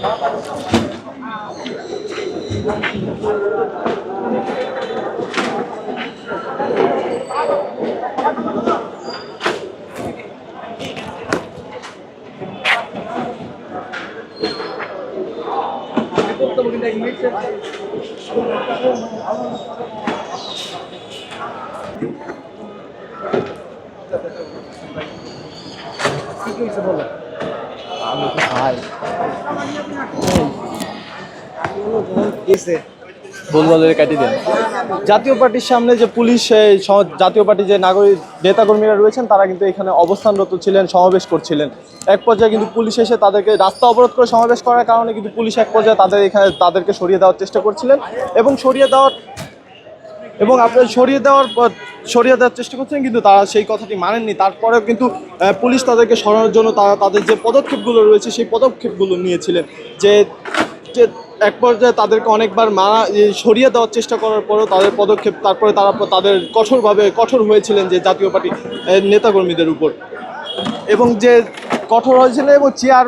Terima kasih telah menonton! দেন। জাতীয় পার্টির সামনে যে পুলিশ জাতীয় পার্টি যে নাগরিক নেতাকর্মীরা রয়েছেন তারা কিন্তু এখানে অবস্থানরত ছিলেন সমাবেশ করছিলেন। এক পর্যায়ে কিন্তু পুলিশ এসে তাদেরকে রাস্তা অবরোধ করে সমাবেশ করার কারণে কিন্তু পুলিশ এক পর্যায়ে তাদের এখানে তাদেরকে সরিয়ে দেওয়ার চেষ্টা করছিলেন এবং সরিয়ে দেওয়ার এবং আপনার সরিয়ে দেওয়ার পর, সরিয়ে দেওয়ার চেষ্টা করছেন, কিন্তু তারা সেই কথাটি মানেননি। তারপরেও কিন্তু পুলিশ তাদেরকে সরানোর জন্য তারা তাদের যে পদক্ষেপগুলো রয়েছে, সেই পদক্ষেপগুলো নিয়েছিলেন। যে যে এক পর্যায়ে তাদেরকে অনেকবার মারা সরিয়ে দেওয়ার চেষ্টা করার পরেও তাদের পদক্ষেপ, তারপরে তারা তাদের কঠোরভাবে কঠোর হয়েছিলেন যে জাতীয় পার্টি নেতাকর্মীদের উপর। এবং যে কঠোর হয়েছিল এবং চেয়ার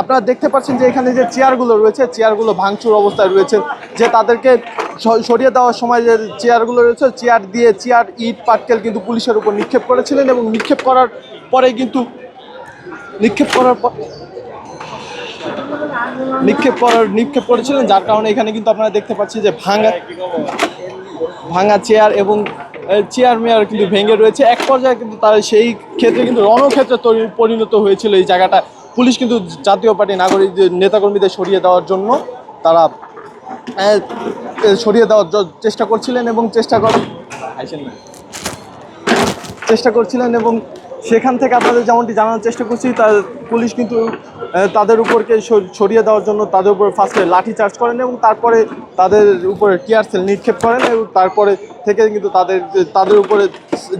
আপনারা দেখতে পাচ্ছেন যে এখানে যে চেয়ারগুলো রয়েছে, চেয়ারগুলো ভাঙচুর অবস্থায় রয়েছে, যে তাদেরকে সরিয়ে দেওয়ার সময় যে চেয়ারগুলো রয়েছে, চেয়ার দিয়ে চেয়ার, ইট, পাটকেল কিন্তু পুলিশের উপর নিক্ষেপ করেছিলেন এবং নিক্ষেপ করার পরে কিন্তু নিক্ষেপ করার পর নিক্ষেপ করার, নিক্ষেপ করেছিলেন, যার কারণে এখানে কিন্তু আপনারা দেখতে পাচ্ছেন যে ভাঙা ভাঙা চেয়ার এবং চেয়ার মেয়ার কিন্তু ভেঙে রয়েছে। এক পর্যায়ে কিন্তু তার সেই ক্ষেত্রে কিন্তু রণক্ষেত্রে তরি- পরিণত হয়েছিল এই জায়গাটা। পুলিশ কিন্তু জাতীয় পার্টি নাগরিক নেতাকর্মীদের সরিয়ে দেওয়ার জন্য তারা সরিয়ে দেওয়ার চেষ্টা করছিলেন এবং চেষ্টা কর আইসেন না। চেষ্টা করছিলেন এবং সেখান থেকে আপনাদের যেমনটি জানানোর চেষ্টা করছি তা পুলিশ কিন্তু তাদের উপরকে সরিয়ে দেওয়ার জন্য তাদের উপর ফার্স্টে লাঠি চার্জ করেন এবং তারপরে তাদের উপরে টিয়ার সেল নিক্ষেপ করেন এবং তারপরে থেকে কিন্তু তাদের তাদের উপরে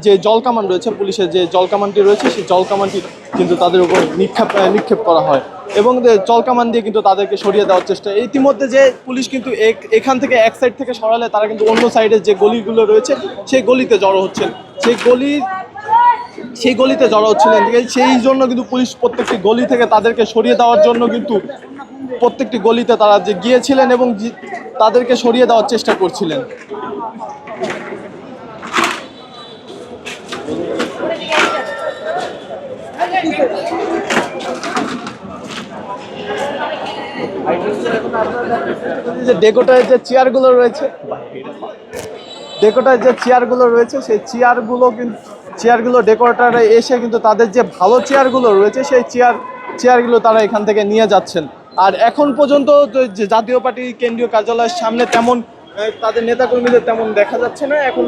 যে জল কামান রয়েছে পুলিশের যে জল কামানটি রয়েছে সেই জল কামানটি কিন্তু তাদের উপর নিক্ষেপ নিক্ষেপ করা হয় এবং যে জল কামান দিয়ে কিন্তু তাদেরকে সরিয়ে দেওয়ার চেষ্টা। ইতিমধ্যে যে পুলিশ কিন্তু এখান থেকে এক সাইড থেকে সরালে তারা কিন্তু অন্য সাইডে যে গলিগুলো রয়েছে, সেই গলিতে জড়ো হচ্ছেন। সেই গলির সেই গলিতে জড়ো হচ্ছিলেন? সেই জন্য কিন্তু পুলিশ প্রত্যেকটি গলি থেকে তাদেরকে সরিয়ে দেওয়ার জন্য কিন্তু প্রত্যেকটি গলিতে তারা যে গিয়েছিলেন এবং তাদেরকে সরিয়ে দেওয়ার চেষ্টা করছিলেন। যে ডেকোটার যে রয়েছে ডেকোটার যে চেয়ারগুলো রয়েছে, সেই চেয়ারগুলো কিন্তু এসে কিন্তু তাদের যে ভালো রয়েছে, সেই চেয়ার তারা এখান থেকে নিয়ে যাচ্ছেন। আর এখন পর্যন্ত জাতীয় পার্টি কেন্দ্রীয় কার্যালয়ের সামনে তেমন তাদের নেতাকর্মীদের তেমন দেখা যাচ্ছে না। এখন